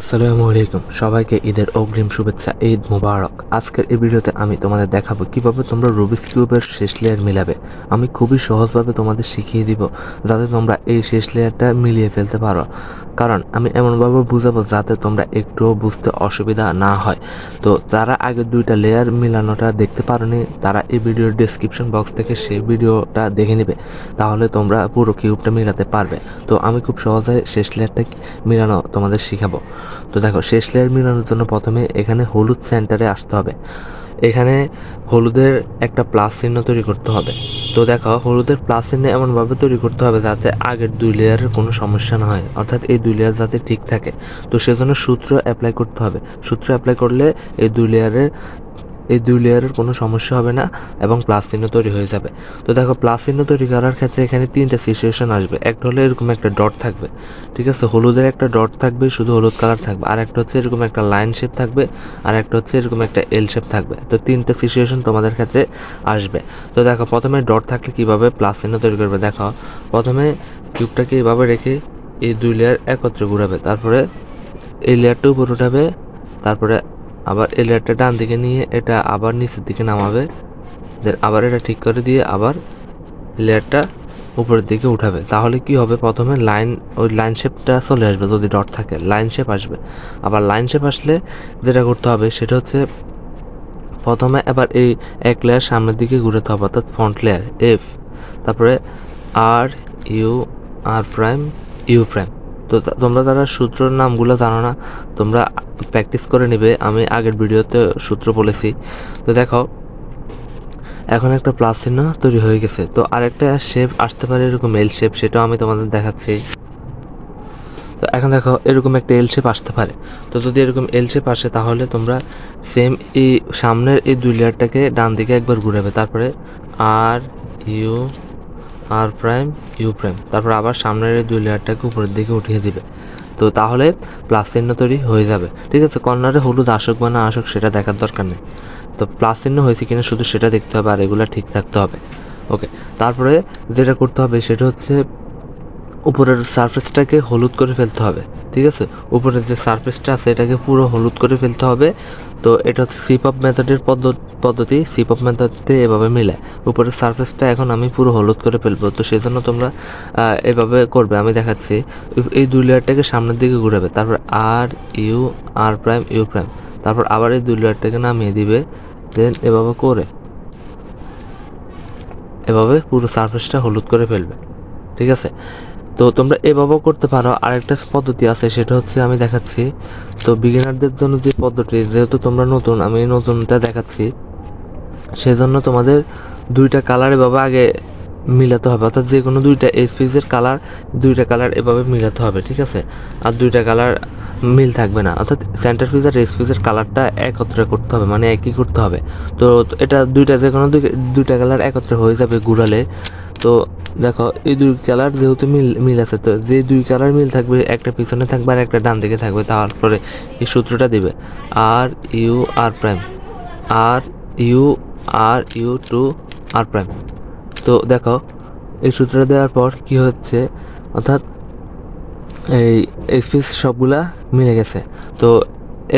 আসসালামু আলাইকুম। সবাইকে ঈদের অগ্রিম শুভেচ্ছা, ঈদ মুবারক। আজকের এই ভিডিওতে আমি তোমাদের দেখাবো কীভাবে তোমরা রুবিক্স কিউবের শেষ লেয়ার মিলাবে। আমি খুবই সহজভাবে তোমাদের শিখিয়ে দিব, যাতে তোমরা এই শেষ লেয়ারটা মিলিয়ে ফেলতে পারো। কারণ আমি এমনভাবে বুঝাবো যাতে তোমরা একটুও বুঝতে অসুবিধা না হয়। তো যারা আগে দুইটা লেয়ার মিলানোটা দেখতে পারোনি, তারা এই ভিডিওর ডেসক্রিপশন বক্স থেকে সেই ভিডিওটা দেখে নেবে। তাহলে তোমরা পুরো কিউবটা মিলাতে পারবে। তো আমি খুব সহজে শেষ লেয়ারটা মিলানো তোমাদের শিখাবো। তো দেখো, শেষ লেয়ার মিলানোর জন্য প্রথমে এখানে হলুদ সেন্টারে আসতে হবে। এখানে হলুদের একটা প্লাস চিহ্ন তৈরি করতে হবে। তো দেখো, হলুদের প্লাস চিহ্ন এমনভাবে তৈরি করতে হবে যাতে আগের দুই লেয়ারের কোনো সমস্যা না হয়। অর্থাৎ এই দুই লেয়ার যাতে ঠিক থাকে। তো সেজন্য সূত্র অ্যাপ্লাই করতে হবে। সূত্র অ্যাপ্লাই করলে এই দুই লেয়ারের এই দুই লেয়ারের কোনো সমস্যা হবে না এবং প্লাস চিহ্ন তৈরি হয়ে যাবে। তো দেখো প্লাস চিহ্ন তৈরি করার ক্ষেত্রে এখানে তিনটা সিচুয়েশন আসবে। একটা হলে এরকম একটা ডট থাকবে, ঠিক আছে? হলুদের একটা ডট থাকবে, শুধু হলুদ কালার থাকবে। আর একটা হচ্ছে এরকম একটা লাইন শেপ থাকবে, আর একটা হচ্ছে এরকম একটা এল শেপ থাকবে। তো তিনটা সিচুয়েশন তোমাদের ক্ষেত্রে আসবে। তো দেখো, প্রথমে ডট থাকলে কীভাবে প্লাস চিহ্ন তৈরি করবে? দেখো, প্রথমে কিউবটাকে এইভাবে রেখে এই দুই লেয়ার একত্রে ঘুরাবে। তারপরে এই লেয়ারটা উপর উঠাবে, তারপরে আবার এই লেয়ারটা ডান দিকে নিয়ে এটা আবার নিচের দিকে নামাবে। দেন আবার এটা ঠিক করে দিয়ে আবার লেয়ারটা উপরের দিকে উঠাবে। তাহলে কি হবে? প্রথমে লাইন, ওই লাইন শেপটা চলে আসবে যদি ডট থাকে। লাইন শেপ আসবে। আবার লাইন শেপ আসলে যেটা করতে হবে সেটা হচ্ছে প্রথমে এবার এই এক লেয়ার সামনের দিকে ঘুরাতে হবে, অর্থাৎ ফ্রন্ট লেয়ার এফ তারপরে R U R prime U prime তো তোমরা যারা সূত্রের নামগুলো জানো না, তোমরা প্র্যাকটিস করে নিবে। আমি আগের ভিডিওতে সূত্র বলেছি। তো দেখো, এখন একটা প্লাস চিহ্ন তৈরি হয়ে গেছে। তো আরেকটা শেপ আসতে পারে এরকম এল শেপ সেটাও আমি তোমাদের দেখাচ্ছি। তো এখন দেখো, এরকম একটা এল শেপ আসতে পারে। তো যদি এরকম এল শেপ আসে, তাহলে তোমরা সেম এই সামনের এই দুই লেয়ারটাকে ডান দিকে একবার ঘুরাবে। তারপরে R U R prime, U prime. তারপর আবার সামনের দুই লেয়ারটাকে উপরের দিকে উঠিয়ে দিবে। তো তাহলে প্লাস চিহ্ন তৈরি হয়ে যাবে। ঠিক আছে, কর্নারে হলুদ আসুক বা না আসুক, সেটা দেখার দরকার নেই। তো প্লাস চিহ্ন হয়েছে কিনা শুধু সেটা দেখতে হবে আর এগুলো ঠিক থাকতে হবে। ওকে, তারপরে যেটা করতে হবে সেটা হচ্ছে উপরের সারফেসটাকে হলুদ করে ফেলতে হবে, ঠিক আছে? উপরের যে সারফেসটা আছে, এটাকে পুরো হলুদ করে ফেলতে হবে। তো এটা হচ্ছে সিপ আপ মেথডের পদ্ধতি। সিপ আপ মেথডে এভাবে মিলায় উপরের সারফেসটা এখন আমি পুরো হলুদ করে ফেলব। তো সেই জন্য তোমরা এভাবে করবে। আমি দেখাচ্ছি। এই দুই লেয়ারটাকে সামনের দিকে ঘুরাবে। তারপর R U R prime U prime তারপর আবার এই দুই লেয়ারটাকে নামিয়ে দিবে। দেন এভাবে করে, এভাবে পুরো সারফেসটা হলুদ করে ফেলবে। ঠিক আছে? তো তোমরা এভাবেও করতে পারো। আরেকটা পদ্ধতি আছে, সেটা হচ্ছে আমি দেখাচ্ছি। তো বিগিনারদের জন্য যে পদ্ধতি, যেহেতু তোমরা নতুন, আমি নতুনটা দেখাচ্ছি। সেজন্য তোমাদের দুইটা কালার এভাবে আগে মিলাতে হবে। অর্থাৎ যে কোনো দুইটা এসপিসের কালার দুইটা কালার এভাবে মিলাতে হবে, ঠিক আছে? আর দুইটা কালার মিল থাকবে না। অর্থাৎ সেন্টার পিস আর এসপিসের কালারটা একত্রে করতে হবে মানে একই করতে হবে। তো এটা দুইটা, যে কোনো দুইটা কালার একত্রে হয়ে যাবে ঘুরালে। তো দেখো, এই দুই কালার যেহেতু মিল মিল আছে, তো যে দুই কালার মিল থাকবে, একটা পিছনে থাকবে আর একটা ডান দিকে থাকবে, তারপরে এই সূত্রটা দিবে। R U R prime R U R U two R prime তো দেখো, এই সূত্রটা দেওয়ার পর কি হচ্ছে, অর্থাৎ এই স্পেস সবগুলা মিলে গেছে। তো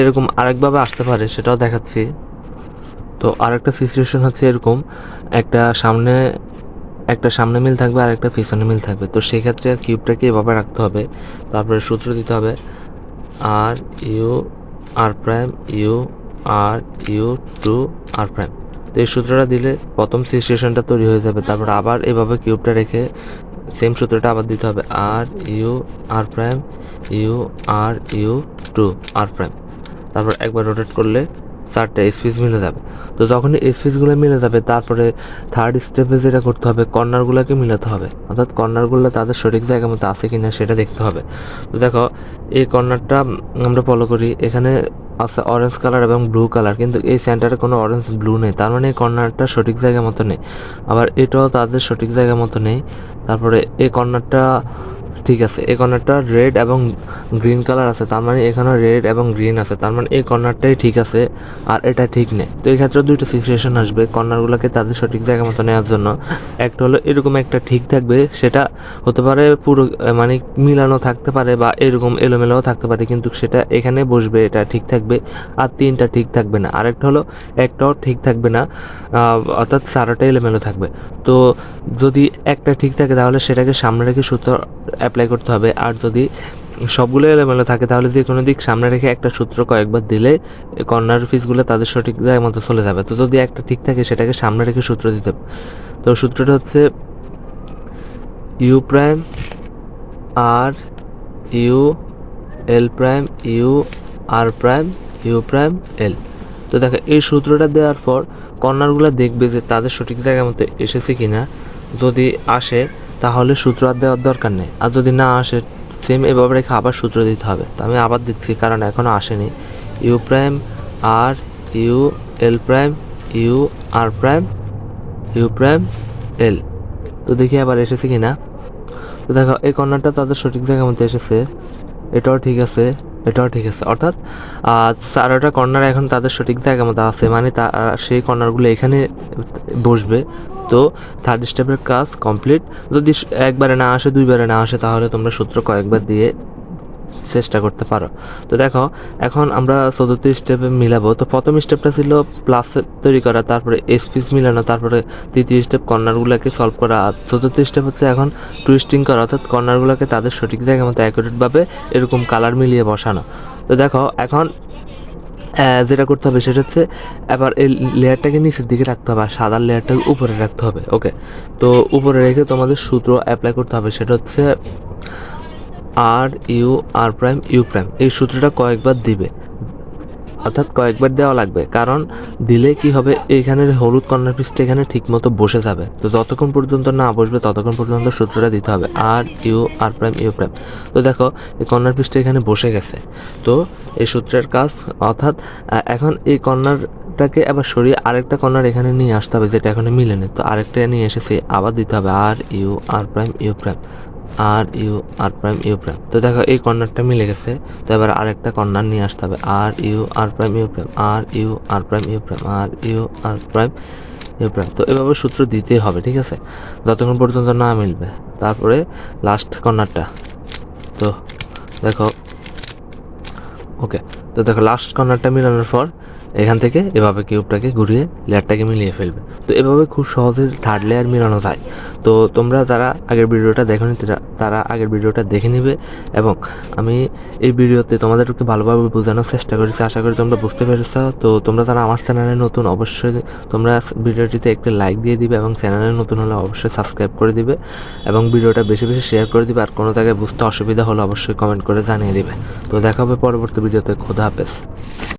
এরকম আরেকভাবে আসতে পারে, সেটাও দেখাচ্ছি। তো আরেকটা সিচুয়েশন হচ্ছে এরকম, একটা সামনে একটা সামনে মিল থাকবে আর একটা পিছনে মিল থাকবে। তো সেক্ষেত্রে আর কিউবটাকে এভাবে রাখতে হবে। তারপরে সূত্র দিতে হবে। R U R prime U R U two R prime তো এই সূত্রটা দিলে প্রথম সিচুয়েশনটা তৈরি হয়ে যাবে। তারপর আবার এভাবে কিউবটা রেখে সেম সূত্রটা আবার দিতে হবে। R U R prime U R U two R prime তারপর একবার রোটেট করলে চারটে স্পিস মিলে যাবে। তো যখন স্পিসগুলো মিলে যাবে, তারপরে থার্ড স্টেপে যেটা করতে হবে কর্নারগুলোকে মিলাতে হবে। অর্থাৎ কর্নারগুলো তাদের সঠিক জায়গা মতো আছে কিনা সেটা দেখতে হবে। তো দেখো, এই কর্নারটা আমরা ফলো করি। এখানে আছে অরেঞ্জ কালার এবং ব্লু কালার কিন্তু এই সেন্টারে কোনো অরেঞ্জ ব্লু নেই। তার মানে এই কর্নারটা সঠিক জায়গা মতো নেই। আবার এটাও তাদের সঠিক জায়গা মতো নেই। তারপরে এই কর্নারটা ঠিক আছে, এই কর্নারটা রেড এবং গ্রিন কালার আছে, তার মানে এখানে রেড এবং গ্রিন আছে, তার মানে এই কর্নারটাই ঠিক আছে, আর এটা ঠিক নেই। তো এই ক্ষেত্রে দুইটা সিচুয়েশন আসবে, কর্নারগুলোকে তাদের সঠিক জায়গা মতো নেওয়ার জন্য। একটা হলো এরকম একটা ঠিক থাকবে, সেটা হতে পারে পুরো মানে মিলানো থাকতে পারে বা এরকম এলোমেলোও থাকতে পারে, কিন্তু সেটা এখানে বসবে, এটা ঠিক থাকবে, আর তিনটা ঠিক থাকবে না। আরেকটা হলো, একটাও ঠিক থাকবে না অর্থাৎ সারাটা এলোমেলো থাকবে। তো যদি একটা ঠিক থাকে, তাহলে সেটাকে সামনে রেখে সূত্র অ্যাপ্লাই করতে হবে। আর যদি সবগুলো এলোমেলো থাকে, তাহলে যে কোনো দিক সামনে রেখে একটা সূত্র কয়েকবার দিলে কর্নার পিসগুলো তাদের সঠিক জায়গার মতো চলে যাবে। তো যদি একটা ঠিক থাকে, সেটাকে সামনে রেখে সূত্র দিতে হবে। তো সূত্রটা হচ্ছে U prime R U L prime U R prime U prime L তো দেখো, এই সূত্রটা দেওয়ার পর কর্নারগুলো দেখবে যে তাদের সঠিক জায়গার মতো এসেছে কিনা। যদি আসে তাহলে সূত্র আর দেওয়ার দরকার নেই। আর যদি না আসে সেম এভাবে রেখে আবার সূত্র দিতে হবে। তো আমি আবার দিচ্ছি, কারণ এখনও আসেনি। U prime R U L prime U R prime U prime L তো দেখি আবার এসেছে কিনা তো দেখো, এই কর্নারটা তাদের সঠিক জায়গার মধ্যে এসেছে। এটাও ঠিক আছে, এটাও ঠিক আছে। অর্থাৎ চারোটা কর্নার এখন তাদের সঠিক জায়গার মতো আছে। মানে তা, সেই কর্নারগুলো এখানে বসবে। তো থার্ড স্টেপের কাজ কমপ্লিট যদি একবারে না আসে, দুইবারে না আসে, তাহলে তোমরা সূত্র কয়েকবার দিয়ে চেষ্টা করতে পারো। তো দেখো, এখন আমরা চতুর্থ স্টেপে মিলাবো। তো প্রথম স্টেপটা ছিল প্লাস তৈরি করা, তারপরে এসপিস মিলানো, তারপরে তৃতীয় স্টেপ কর্নারগুলোকে সলভ করা। আর চতুর্থ স্টেপ হচ্ছে এখন টুইস্টিং করা, অর্থাৎ কর্নারগুলোকে তাদের সঠিক জায়গা মতো অ্যাকুরেটভাবে এরকম কালার মিলিয়ে বসানো। তো দেখো, এখন যেটা করতে হবে সেটা হচ্ছে এবার এই লেয়ারটাকে নিচের দিকে রাখতে হবে আর সাদার লেয়ারটাকে উপরে রাখতে হবে ওকে তো উপরে রেখে তোমাদের সূত্র অ্যাপ্লাই করতে হবে, সেটা হচ্ছে R U R prime U prime এই সূত্রটা কয়েকবার দিবে। অর্থাৎ কয়েকবার দেওয়া লাগবে। কারণ দিলে কি হবে এইখানের হলুদ কর্নার পিসটা এখানে ঠিকমতো বসে যাবে। তো যতক্ষণ পর্যন্ত না বসবে, ততক্ষণ পর্যন্ত সূত্রটা দিতে হবে। R, U, R prime, U prime. তো দেখো, এই কর্নার পিসটা এখানে বসে গেছে। তো এই সূত্রের কাজ, অর্থাৎ এখন এই কর্নারটাকে আবার সরিয়ে আরেকটা কর্নার এখানে নিয়ে আসতে হবে, যেটা এখানে মিলে নেই তো আরেকটা নিয়ে এসেছে আবার দিতে হবে, R, U, R prime, U prime. R U, R prime, U prime. তো দেখো, এই কর্নারটা মিলে গেছে। তো এবার আরেকটা কর্নার নিয়ে আসতে হবে। R, U, R prime, U prime. R, U, R prime, U prime. R, U, R prime, U prime. তো এভাবে সূত্র দিতেই হবে, ঠিক আছে? যতক্ষণ পর্যন্ত না মিলবে। তারপরে লাস্ট কর্নারটা। তো দেখো, ওকে। তো দেখো লাস্ট কর্নারটা মিলানোর পর এখান থেকে এভাবে কিউবটাকে ঘুরিয়ে লেয়ারটাকে মিলিয়ে ফেলবে। তো এভাবে খুব সহজে থার্ড লেয়ার মিলানো যায়। তো তোমরা যারা আগের ভিডিওটা তারা- তারা আগের ভিডিওটা দেখে নিবে এবং আমি এই ভিডিওতে তোমাদেরকে ভালোভাবে বোঝানোর চেষ্টা করেছি। আশা করি তোমরা বুঝতে পেরেছ। তো তোমরা যারা আমার চ্যানেলে নতুন, অবশ্যই তোমরা ভিডিওটিতে একটি লাইক দিয়ে দিবে এবং চ্যানেলে নতুন হলে অবশ্যই সাবস্ক্রাইব করে দিবে এবং ভিডিওটা বেশি বেশি শেয়ার করে দিবে। আর কোনো জায়গায় বুঝতে অসুবিধা হলে অবশ্যই কমেন্ট করে জানিয়ে দিবে। তো দেখা হবে পরবর্তী ভিডিওতে। খোদা আল্লাহ হাফেজ।